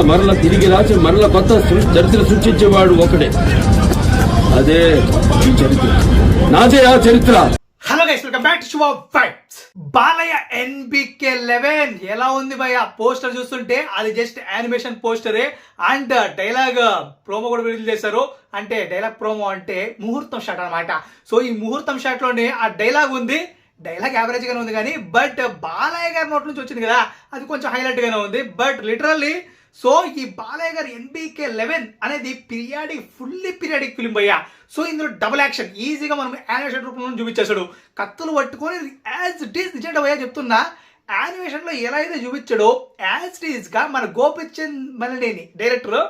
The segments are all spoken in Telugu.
మరల మరల తిరిగి రాసి మరల కొత్త చరిత్ర సృష్టించేవాడు ఒకడే. అదే ఈ చరిత్ర. నాదే ఆ చరిత్ర. Hello guys welcome back to fights Balayya NBK eleven ఎలా ఉంది భయ పోస్టర్ చూస్తుంటే అది జస్ట్ యానిమేషన్ పోస్టరే అండ్ డైలాగ్ ప్రోమో కూడా రిలీజ్ చేశారు. అంటే డైలాగ్ ప్రోమో అంటే ముహూర్తం షాట్ అన్నమాట. సో ఈ ముహూర్తం షాట్లోనే ఆ డైలాగ్ ఉంది. డైలాగ్ యావరేజ్ గానే ఉంది కానీ బట్ uh, బాలయ్య గారి నోట్ నుంచి వచ్చింది కదా. అది కొంచెం హైలైట్ గానే ఉంది. బట్ లిటరల్లీ సో ఈ బాలయ్య గారి ఎన్బీకే లెవెన్ అనేది పీరియాడిక్ ఫుల్లీ పీరియాడిక్ ఫిలిం భయ్యా సో ఇందులో డబుల్ యాక్షన్ ఈజీగా మనం యానిమేషన్ రూపంలో చూపించేశాడు. కత్తులు పట్టుకొని యాజ్ ఇట్ ఈస్ నిజంగా భయ్యా చెప్తున్నా యానిమేషన్లో ఎలా అయితే చూపించాడో యాజ్ ఇట్ ఈస్గా మన గోపిచంద్ మలనేని డైరెక్టర్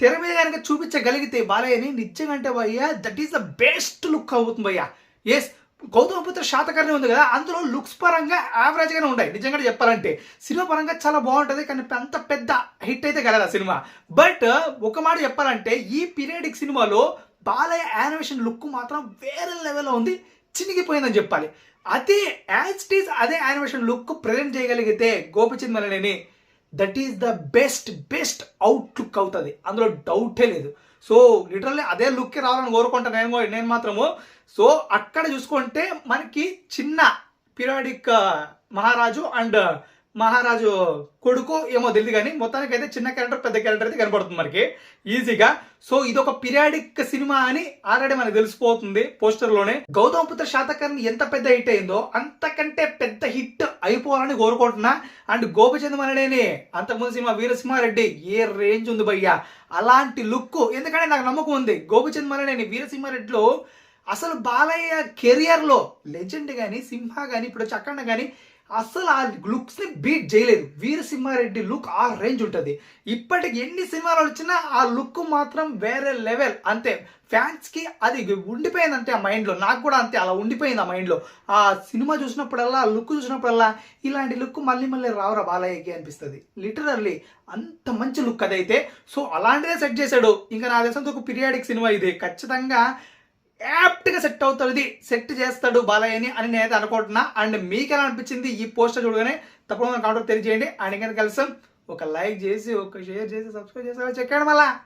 తెర మీద కనుక చూపించగలిగితే బాలయ్యని నిజంగా అంటే భయ్యా that is the best look అవుతుంది భయ్యా ఎస్ గౌతమ పుత్ర శాతకర్ణి ఉంది కదా అందులో లుక్స్ పరంగా యావరేజ్గానే ఉన్నాయి. నిజంగా చెప్పాలంటే సినిమా పరంగా చాలా బాగుంటుంది కానీ అంత పెద్ద హిట్ అయితే కలదు ఆ సినిమా. బట్ ఒక మాట చెప్పాలంటే ఈ పీరియడిక్ సినిమాలో బాలయ్య యానిమేషన్ లుక్ మాత్రం వేరే లెవెల్లో ఉంది చినిగిపోయిందని చెప్పాలి. అదే యాజ్ టీజ్ అదే యానిమేషన్ లుక్ ప్రజెంట్ చేయగలిగితే Gopichand Malineni that is the best best out look అవుతుంది. అందులో డౌటే లేదు. సో లిటరల్లీ అదే లుక్ రావాలని కోరుకుంటాను నేను కూడా- నేను మాత్రము. సో అక్కడ చూసుకుంటే మనకి చిన్న పీరియాడిక్ మహారాజు అండ్ మహారాజు కొడుకు ఏమో తెలియదు కానీ మొత్తానికి అయితే చిన్న క్యారెక్టర్ పెద్ద క్యారెక్టర్ అయితే కనపడుతుంది మనకి. ఈజీగా సో ఇది ఒక పిరియాడిక్ సినిమా అని ఆల్రెడీ మనకు తెలిసిపోతుంది పోస్టర్లోనే గౌతమ పుత్ర శాతకర్ణి ఎంత పెద్ద హిట్ అయిందో అంతకంటే పెద్ద హిట్ అయిపోవాలని కోరుకుంటున్నా. అండ్ గోపిచంద్ మనడేని అంతకుముందు సినిమా వీరసింహారెడ్డి ఏ రేంజ్ ఉంది భయ్యా? అలాంటి లుక్ ఎందుకంటే నాకు నమ్మకం ఉంది. గోపిచంద్ మనడేని వీరసింహారెడ్డిలో అసలు బాలయ్య కెరియర్లో లెజెండ్ కానీ సింహ కానీ ఇప్పుడు చక్కన్న కానీ అసలు ఆ లుక్స్ని బీట్ చేయలేదు. వీరసింహారెడ్డి లుక్ ఆ రేంజ్ ఉంటుంది. ఇప్పటికి ఎన్ని సినిమాలు వచ్చినా ఆ లుక్ మాత్రం వేరే లెవెల్. అంతే ఫ్యాన్స్కి అది ఉండిపోయిందంటే ఆ మైండ్లో నాకు కూడా అంతే అలా ఉండిపోయింది ఆ మైండ్లో ఆ సినిమా చూసినప్పుడల్లా ఆ లుక్ చూసినప్పుడల్లా ఇలాంటి లుక్ మళ్ళీ మళ్ళీ రావురా బాలయ్యకి అనిపిస్తుంది. లిటరల్లీ అంత మంచి లుక్ అదైతే. సో అలాంటిదే సెట్ చేశాడు. ఇంకా నా దేశంతో ఒక పీరియాడిక్ సినిమా ఇది. ఖచ్చితంగా యాప్ట్గా సెట్ అవుతాడు ఇది. సెట్ చేస్తాడు బాలయ్యని అని నేనైతే అనుకుంటున్నా. అండ్ మీకు ఎలా అనిపించింది ఈ పోస్టర్ చూడగానే తప్పకుండా కామెంట్ తెలియజేయండి. అండ్ ఇంకా కలిసాం ఒక లైక్ చేసి ఒక షేర్ చేసి సబ్స్క్రైబ్ చేసి చెక్కండి మళ్ళా.